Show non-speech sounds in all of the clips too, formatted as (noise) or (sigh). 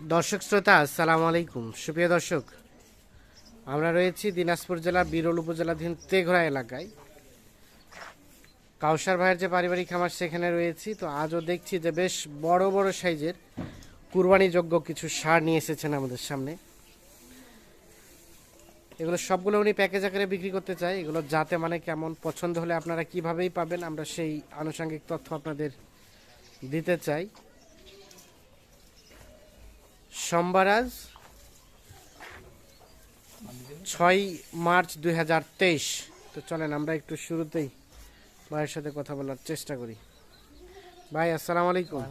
দর্শক শ্রোতা, আসসালামু আলাইকুম। সুপ্রিয় দর্শক, আমরা রয়েছি দিনাজপুর জেলার বিরল উপজেলাধীন তেঘরা এলাকায়। কাউসার ভাইয়ের যে পারিবারিক খামার, সেখানে রয়েছি। তো আজও দেখছি যে বেশ বড় বড় সাইজের কুরবানিযোগ্য কিছু সার নিয়ে এসেছেন আমাদের সামনে। এগুলো সবগুলো উনি প্যাকেজ আকারে বিক্রি করতে চাই এগুলো যাতে মানে কেমন, পছন্দ হলে আপনারা কিভাবেই পাবেন, আমরা সেই আনুষঙ্গিক তথ্য আপনাদের দিতে চাই। সোমবার আজ ছয় মার্চ দুই হাজার তেইশ। তো চলেন আমরা একটু শুরুতেই ভাইয়ের সাথে কথা বলার চেষ্টা করি। ভাই আসসালামু আলাইকুম।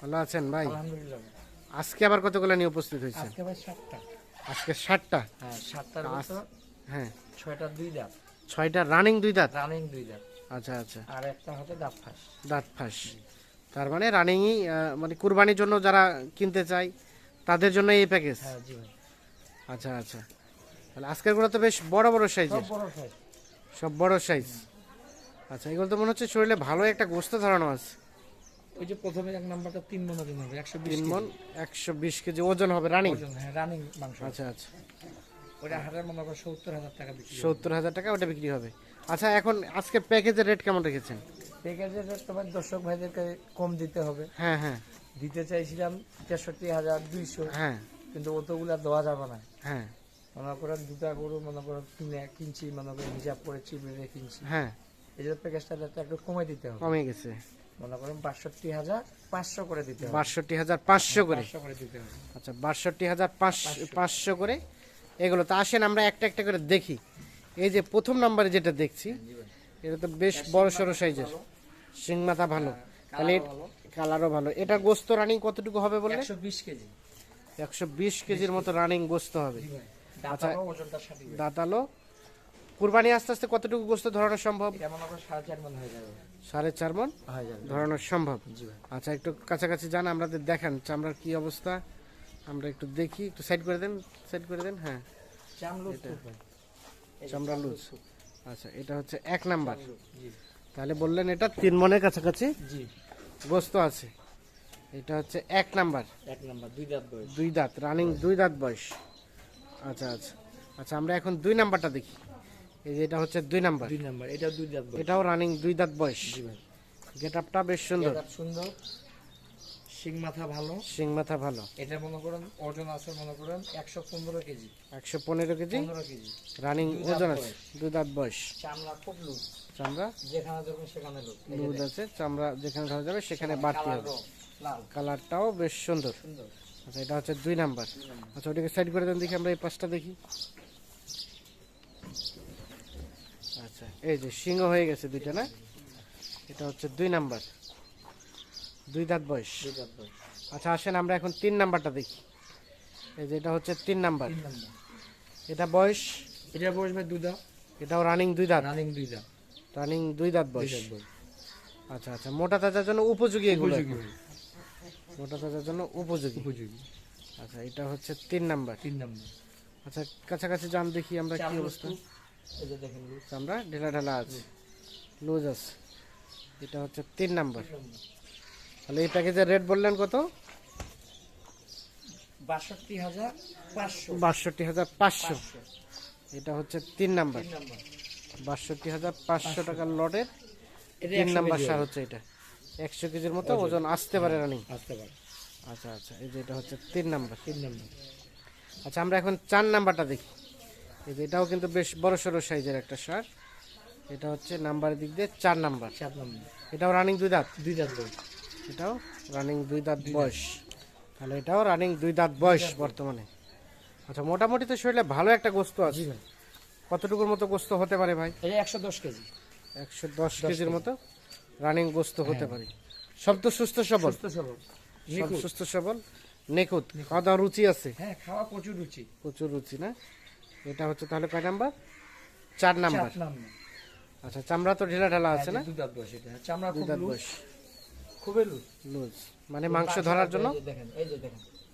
ভালো আছেন ভাই? আজকে আবার কতগুলো নিয়ে উপস্থিত হয়েছেন? আজকে ষাটটা হ্যাঁ হ্যাঁ। ছয়টা দুই দাঁত। ছয়টা রানিং দুই দাঁত? রানিং দুই দাঁত। আচ্ছা আচ্ছা। আর একটা হচ্ছে দাঁত ফাঁস। দাঁত ফাঁস। তার মানে রানিংই মানে কুরবানির জন্য যারা কিনতে চায় তাদের জন্য এই প্যাকেজ আচ্ছা আচ্ছা। তাহলে আজকেরগুলো তো বেশ বড় বড় সাইজের সাইজ সব বড় সাইজ আচ্ছা এগুলো তো মনে হচ্ছে শরীরে ভালো একটা গোস্ত ধরানো আছে। ওই যে প্রথমে এক নাম্বারটা তিন মন ওজন হবে একশো তিন মন একশো বিশ কেজি ওজন হবে রানিং ওজন হ্যাঁ রানিং মাংস। আচ্ছা আচ্ছা। ওটা হাটের মনে করো সত্তর হাজার টাকা বিক্রি সত্তর হাজার টাকা ওটা বিক্রি হবে। আচ্ছা এখন আজকে প্যাকেজের রেট কেমন রেখেছেন? প্যাকেজের রেট তোমার দর্শক ভাইদেরকে কম দিতে হবে। হ্যাঁ হ্যাঁ। দিতে চাইছিলাম তেষট্টি হাজার দুইশো হ্যাঁ। কিন্তু অতগুলা দেওয়া যাবে না। হ্যাঁ। মনে করেন দুটা গরু মনে করেন কিনে কিনছি মনে করেন হিসাব করে চিবিয়ে কিনছি। হ্যাঁ। এই যে প্যাকেজটা একটু কমে দিতে হবে। কমে গেছে। মনে করেন বাষট্টি হাজার পাঁচশো করে দিতে হবে। বাষট্টি হাজার পাঁচশো করে। পাঁচশো করে দিতে হবে। আচ্ছা বাষট্টি হাজার পাঁচশো। পাঁচশো করে। এগুলো তো আসেন আমরা একটা একটা করে দেখি। এই যে প্রথম নাম্বারে যেটা দেখছি এটা তো বেশ বড় সড়ো সাইজের। শিং মাথা ভালো। তাহলে কালারও ভালো। এটা গোস্ত রানিং কতটুকু হবে একশো বিশ কেজি। একশো বিশ কেজির মতো রানিং গোস্ত হবে। আচ্ছা। দাঁতালো কুরবানি আস্তে আস্তে কতটুকু গোস্ত ধরানো সম্ভব? সাড়ে চার মন হয়ে হয়ে ধরানো সম্ভব। আচ্ছা একটু কাছাকাছি যান আমাদের দেখান চামড়ার কি অবস্থা? আমরা একটু দেখি একটু সাইড করে দেন সাইড করে দেন হ্যাঁ। চামড়া লুজ আচ্ছা এটা হচ্ছে এক নাম্বার। তাহলে বললেন এটা তিন মনের কাছাকাছি জি। গোস্ত আছে। এটা হচ্ছে এক নাম্বার। এক নাম্বার দুই দাঁত বয়স। দুই দাঁত রানিং দুই দাঁত বয়স। আচ্ছা আচ্ছা। আচ্ছা আমরা এখন দুই নাম্বারটা দেখি। এই যে এটা হচ্ছে দুই নাম্বার। দুই নাম্বার এটা দুই দাঁত এটাও রানিং দুই দাঁত বয়স। জি ভাই। গেট আপটা বেশ সুন্দর। সুন্দর। শিং মাথা ভালো। শিং মাথা ভালো। এটা মনে করেন ওজন আছে মনে করেন একশো পনেরো কেজি। একশো পনেরো কেজি? পনেরো কেজি। রানিং ওজন আছে? দুই দাঁত বয়স। চামড়া খুব লুজ। চামড়া? যেখানে দেখবেন সেখানে লুজ। আছে চামড়া যেখানে ধরা যাবে সেখানে বাড়তি হবে। কালারটাও বেশ সুন্দর। সুন্দর। আচ্ছা এটা হচ্ছে দুই নাম্বার। আচ্ছা ওটাকে সাইড করে দেন দেখি আমরা এই পাঁচটা দেখি। আচ্ছা এই যে সিংহ হয়ে গেছে দুইটা না? এটা হচ্ছে দুই নাম্বার। দুই দাঁত বয়স। আচ্ছা আসেন আমরা এখন তিন নাম্বারটা দেখি। এই যে এটা হচ্ছে তিন নাম্বার। এটা বয়স? এটা বয়স ভাই দুই দাঁত। এটাও রানিং দুই দাঁত? রানিং দুই দাঁত। রানিং দুই দাঁত বয়স। আচ্ছা আচ্ছা মোটা তাজার জন্য উপযোগী এগুলো মোটা তাজার জন্য উপযোগী। উপযোগী। আচ্ছা এটা হচ্ছে তিন নাম্বার। তিন নাম্বার। আচ্ছা কাছাকাছি যান দেখি আমরা কি অবস্থা। আমরা ঢেলা ঢালা আছে। লুজ। আছে। এটা হচ্ছে তিন নাম্বার। তাহলে এই প্যাকেজের রেট বললেন কত? বাষট্টি হাজার পাঁচশো। বাষট্টি হাজার পাঁচশো। পাঁচশো। এটা হচ্ছে তিন নাম্বার। বাষট্টি হাজার পাঁচশো টাকার লটের তিন 100 নাম্বার সার হচ্ছে এটা। একশো কেজির মতো ওজন আসতে পারে রানিং আসতে পারে। আচ্ছা আচ্ছা এই যে এটা হচ্ছে তিন নাম্বার। তিন নাম্বার। আচ্ছা আমরা এখন চার নাম্বারটা দেখি। এই যে এটাও কিন্তু বেশ বড় সড়ো সাইজের একটা সার। এটা হচ্ছে নাম্বারের দিক দিয়ে চার নাম্বার। চার নাম্বার। এটাও রানিং দুই দাঁত। দুই দাঁত এটাও রানিং দুই দাঁত বয়স। তাহলে এটাও রানিং দুই দাঁত বয়স বর্তমানে। আচ্ছা মোটামুটি তো শরীরে ভালো একটা গোস্ত আছে। কতটুকুর মতো গোস্ত হতে পারে ভাই? একশো দশ কেজি। একশো দশ কেজির মতো রানিং গোস্ত হতে পারে। সব তো সুস্থ সবল? সুস্থ সবল। সব নিখুঁত। সুস্থ সবল? নিখুঁত। খাওয়া দাওয়া রুচি আছে? হ্যাঁ খাওয়া প্রচুর রুচি। প্রচুর রুচি না? এটা হচ্ছে তাহলে কয় নাম্বার? চার নাম্বার। আচ্ছা চামড়া তো ঢেলা ঢালা আছে না? দুই দাঁত বয়স এটা। চামড়া দুই দাঁত বয়স। খুবই লুজ। মানে মাংস ধরার জন্য?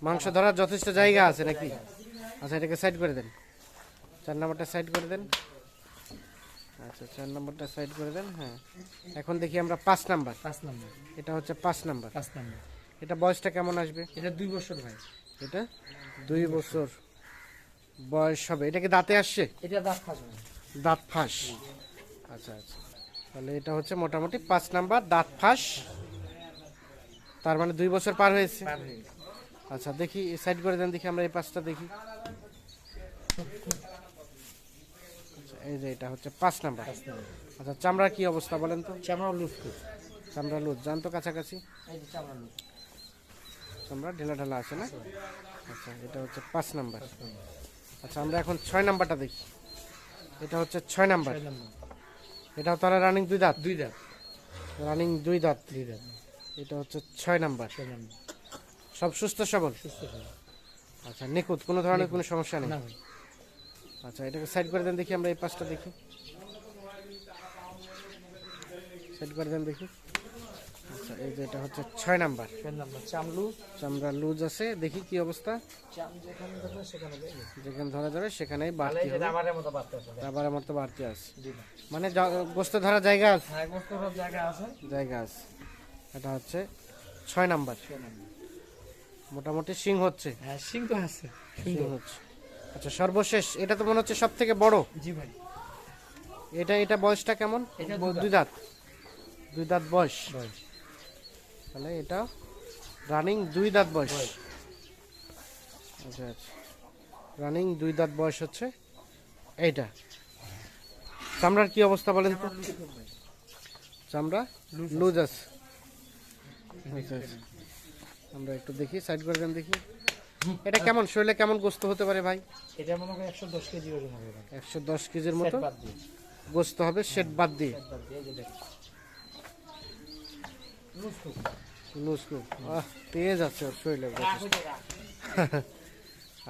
মাংস ধরার যথেষ্ট জায়গা আছে নাকি? আচ্ছা এটাকে সাইড করে দেন। চার নম্বরটা সাইড করে দেন। আচ্ছা চার নম্বরটা সাইড করে দেন হ্যাঁ। এখন দেখি আমরা পাঁচ নাম্বার। পাঁচ নাম্বার। এটা হচ্ছে পাঁচ নাম্বার। পাঁচ নাম্বার। এটা বয়সটা কেমন আসবে? এটা দুই বছর ভাই। এটা? দুই বছর বয়স হবে। এটা কি দাঁতে আসছে? এটা দাঁত ফাঁসবে না। দাঁত ফাঁস। আচ্ছা আচ্ছা। তাহলে এটা হচ্ছে মোটামুটি পাঁচ নাম্বার দাঁত ফাঁস। তার মানে দুই বছর পার হয়েছে? হয়ে। আচ্ছা দেখি সাইড করে দেন দেখি আমরা এই পাঁচটা দেখি। আচ্ছা, এই যে এটা হচ্ছে পাঁচ নাম্বার। আচ্ছা চামড়ার কি অবস্থা বলেন তো? চামড়া লুজ। চামড়া লুজ জান তো কাছাকাছি। এই যে চামড়া লুজ। চামড়া ঢেলা ঢেলা আছে না? আচ্ছা এটা হচ্ছে পাঁচ নাম্বার। আচ্ছা আমরা এখন ছয় নাম্বারটা দেখি। এটা হচ্ছে ছয় নাম্বার। ছয় নম্বর। এটাও তাহলে রানিং দুই দাঁত? দুই দাঁত। রানিং দুই দাঁত। দুই দাঁত। এটা হচ্ছে ছয় নাম্বার। সব সুস্থ সবল? সুস্থ আচ্ছা নিখুঁত কোনো ধরনের কোনো সমস্যা নেই? আচ্ছা এটাকে সাইড করে দেন দেখি আমরা এই পাশটা দেখি। সাইড করে দেন দেখি। আচ্ছা এই যে এটা হচ্ছে ছয় নাম্বার। চামলু চামড়া লুজ। আছে দেখি কি অবস্থা। যেখানে ধরা যাবে সেখানেই বাড়তি হবে। মতো আবার আমার তো বাড়তি আছে। মানে গোস্ত জায়গা আছে? হ্যাঁ জায়গা আছে। জায়গা আছে। এটা হচ্ছে ছয় নাম্বার। মোটামুটি সিং হচ্ছে। হ্যাঁ সিং তো আছে। সিং হচ্ছে। আচ্ছা সর্বশেষ এটা তো মনে হচ্ছে সব থেকে বড়। জি ভাই। এটা এটা বয়সটা কেমন? দুই দাঁত। দুই দাঁত বয়স। বয়স। তাহলে এটা রানিং দুই দাঁত বয়স। আচ্ছা আচ্ছা। রানিং দুই দাঁত বয়স হচ্ছে এইটা। চামড়ার কি অবস্থা বলেন তো? চামড়া লুজ আছে। আমরা একটু দেখি সাইড করে দেন দেখি। এটা কেমন? শরীরে কেমন গোস্ত হতে পারে ভাই? এটা মনে করি একশো দশ কেজি ওজন হবে ভাই। একশো দশ কেজির মতো? গোস্ত হবে শেড বাদ দিয়ে। তেজ আছে ওর শরীরে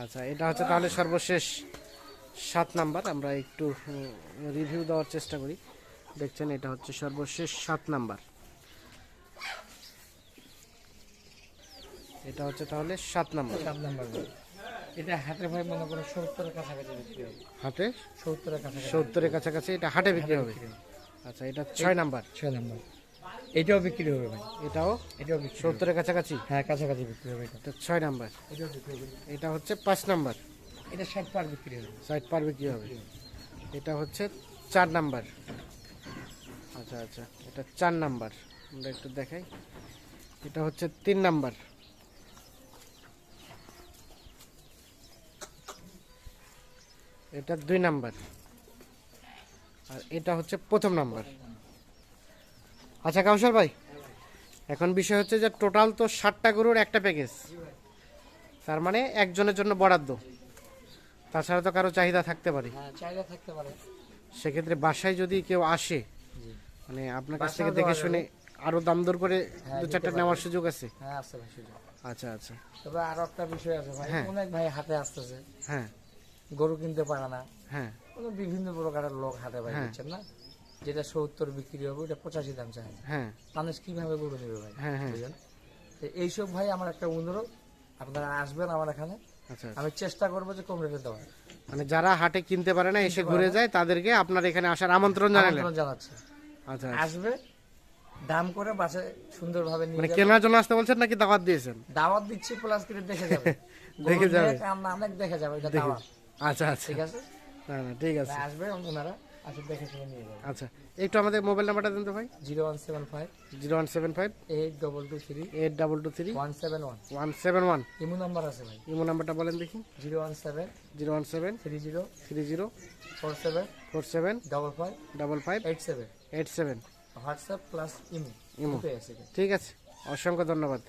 আচ্ছা এটা হচ্ছে তাহলে সর্বশেষ সাত নাম্বার। আমরা একটু রিভিউ দেওয়ার চেষ্টা করি। দেখছেন এটা হচ্ছে সর্বশেষ সাত নাম্বার। এটা হচ্ছে তাহলে সাত নাম্বার। সাত নাম্বার এটা হাটে ভাই মনে করো সত্তরের কাছাকাছি বিক্রি হবে। হাটে? সত্তরের কাছাকাছি। সত্তরের কাছাকাছি এটা হাটে বিক্রি হবে? আচ্ছা এটা ছয় নাম্বার। ছয় নাম্বার। এটাও বিক্রি হবে ভাই। এটাও? এটাও সত্তরের কাছাকাছি? হ্যাঁ কাছাকাছি বিক্রি হবে এটা। এটা ছয় নাম্বার। এটাও বিক্রি হবে। এটা হচ্ছে পাঁচ নাম্বার। এটা ষাট পার বিক্রি হবে। ষাট পার বিক্রি হবে। এটা হচ্ছে চার নাম্বার। আচ্ছা আচ্ছা এটা চার নাম্বার। আমরা একটু দেখাই। এটা হচ্ছে তিন নাম্বার। এটা দুই নাম্বার। আর এটা হচ্ছে প্রথম নাম্বার। আচ্ছা কাউসার ভাই এখন বিষয় হচ্ছে যে টোটাল তো ষাটটা গরুর একটা প্যাকেজ তার মানে একজনের জন্য বরাদ্দ। তাছাড়া তো কারও চাহিদা থাকতে পারে। হ্যাঁ চাহিদা থাকতে পারে। সেক্ষেত্রে বাসায় যদি কেউ আসে মানে আপনার কাছ থেকে দেখে শুনে আরও দাম দর করে হ্যাঁ, দু চারটা নেওয়ার সুযোগ আছে? হ্যাঁ আছে ভাই সুযোগ। আচ্ছা আচ্ছা। তবে আরও একটা বিষয় আছে ভাই। অনেক ভাই হাতে আসতেছে। হ্যাঁ। গরু কিনতে পারে না। হ্যাঁ। বিভিন্ন প্রকারের লোক হাতে ভাই হ্যাঁ। দিচ্ছেন না। যেটা সত্তর বিক্রি হবে ওটা পঁচাশি দাম চায় হ্যাঁ। মানুষ কীভাবে গরু নেবে ভাই? হ্যাঁ, হ্যাঁ। বুঝলেন? এইসব ভাই আমার একটা অনুরোধ আপনারা আসবেন আমার এখানে। আচ্ছা আচ্ছা। আমি চেষ্টা করব যে কম রেটে দেওয়ার। মানে যারা হাটে কিনতে পারে না এসে ঘুরে যায় তাদেরকে আপনার এখানে আসার আমন্ত্রণ জানালেন। জানাচ্ছি। আচ্ছা আচ্ছা। আসবে দাম করে বাসে সুন্দরভাবে নিয়ে মানে কেনার জন্য আসতে বলছেন নাকি দাওয়াত দিয়েছেন? দাওয়াত দিচ্ছি প্লাস করে দেখে যাবে। (laughs) দেখে যাবে। আমরা অনেক দেখে যাবে এটা দাওয়াত। আচ্ছা আচ্ছা। ঠিক আছে? না না ঠিক আছে। আসবে ওনারা আসে দেখে শুনে নিয়ে যাবে। আচ্ছা একটু আমাদের মোবাইল নাম্বারটা দিন তো ভাই। Zero one seven five zero one seven five eight double two three eight double two three one seven one. One seven one. Imo number আছে ভাই। ইমো নাম্বারটা বলেন দেখি। Zero one seven zero one seven three zero three zero four seven four seven double five double five eight seven. Eight seven. WhatsApp plus imo. Imo. আছে। ঠিক আছে অসংখ্য ধন্যবাদ।